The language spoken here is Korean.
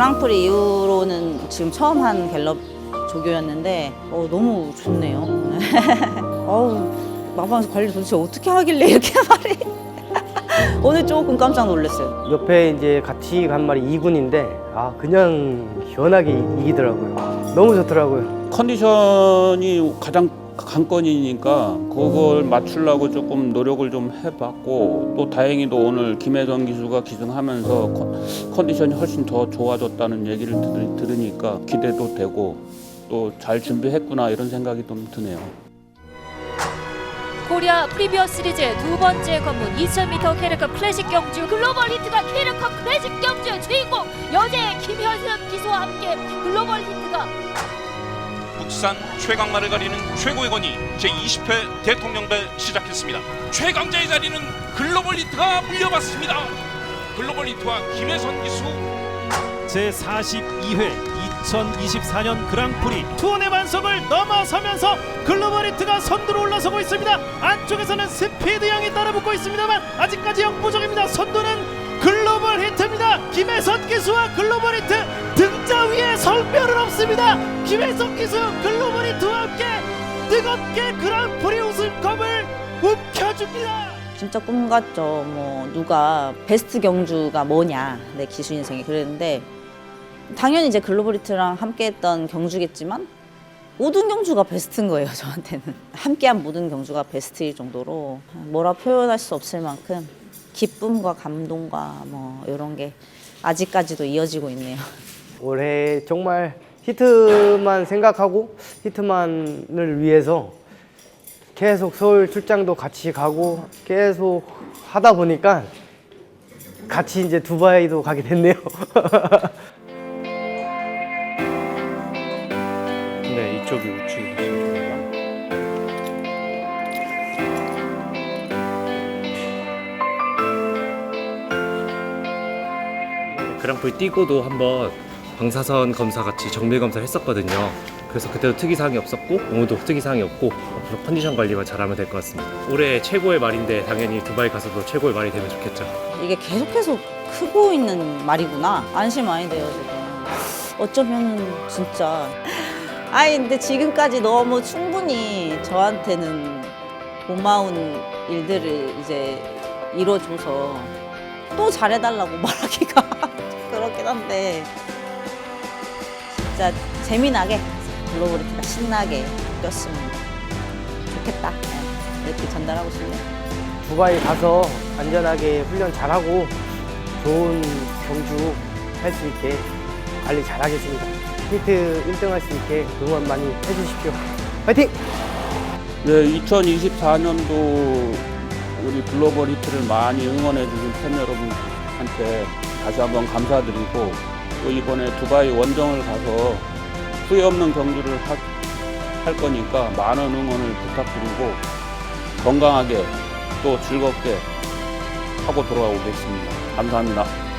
그랑프리 이후로는 지금 처음 한 갤럽 조교였는데 어, 너무 좋네요. 어우 마방에서 관리 도대체 어떻게 하길래 이렇게 말이 오늘 조금 깜짝 놀랐어요. 옆에 이제 같이 간 말이 2군인데 아 그냥 시원하게 이- 이기더라고요. 너무 좋더라고요. 컨디션이 가장 관건이니까 그걸 맞추려고 조금 노력을 좀 해봤고 또 다행히도 오늘 김혜선 기수가 기승하면서 컨- 컨디션이 훨씬 더 좋아졌다는 얘기를 들, 들으니까 기대도 되고 또 잘 준비했구나 이런 생각이 좀 드네요. 코리아 프리미어 시리즈 두 번째 관문 2000m 캐릭터 클래식 경주 글로벌 히트가 캐릭터 클래식 경주의 주인공 여제 김현선 기수와 함께 글로벌 히트가 국산 최강마를 가리는 최고의 권위 제20회 대통령배 시작했습니다. 최강자의 자리는 글로벌 히트가 물려받습니다. 글로벌 히트와 김혜선 기수 제42회 2024년 그랑프리 투혼의 반석을 넘어서면서 글로벌 히트가 선두로 올라서고 있습니다. 안쪽에서는 스피드 양이 따라붙고 있습니다만 아직까지 역부족입니다. 선두는 글로벌 히트입니다. 김혜선 기수와 글로벌 히트 등자 위에 성별은 없습니다. 김혜선 기수 글로벌 히트와 함께 뜨겁게 그랑프리 우승컵을 움켜줍니다. 진짜 꿈 같죠. 뭐 누가 베스트 경주가 뭐냐 내 기수 인생에 그랬는데 당연히 이제 글로벌리트랑 함께했던 경주겠지만 모든 경주가 베스트인 거예요 저한테는 함께한 모든 경주가 베스트일 정도로 뭐라 표현할 수 없을 만큼 기쁨과 감동과 뭐 이런 게 아직까지도 이어지고 있네요. 올해 정말 히트만 생각하고 히트만을 위해서 계속 서울 출장도 같이 가고 계속 하다 보니까 같이 이제 두바이도 가게 됐네요. 네, 이쪽이 우측이 보십니다. 그랑프리 뛰고도 한번 방사선 검사 같이 정밀 검사를 했었거든요. 그래서 그때도 특이사항이 없었고 오늘도 특이사항이 없고 앞으로 컨디션 관리만 잘하면 될 것 같습니다. 올해 최고의 말인데 당연히 두바이 가서도 최고의 말이 되면 좋겠죠. 이게 계속해서 크고 있는 말이구나 안심 많이 돼요 지금 어쩌면 진짜 아니 근데 지금까지 너무 충분히 저한테는 고마운 일들을 이제 이뤄줘서 또 잘해달라고 말하기가 그렇긴 한데 진짜 재미나게 글로벌리티가 신나게 뛰었으면 좋겠다 네, 이렇게 전달하고 싶네요. 두바이 가서 안전하게 훈련 잘하고 좋은 경주 할 수 있게 관리 잘하겠습니다. 히트 1등 할 수 있게 응원 많이 해주십시오. 화이팅! 네, 2024년도 우리 글로벌 히트를 많이 응원해 주신 팬 여러분한테 다시 한번 감사드리고 또 이번에 두바이 원정을 가서 후회 없는 경주를 하- 할 거니까 많은 응원을 부탁드리고 건강하게 또 즐겁게 하고 돌아오겠습니다. 감사합니다.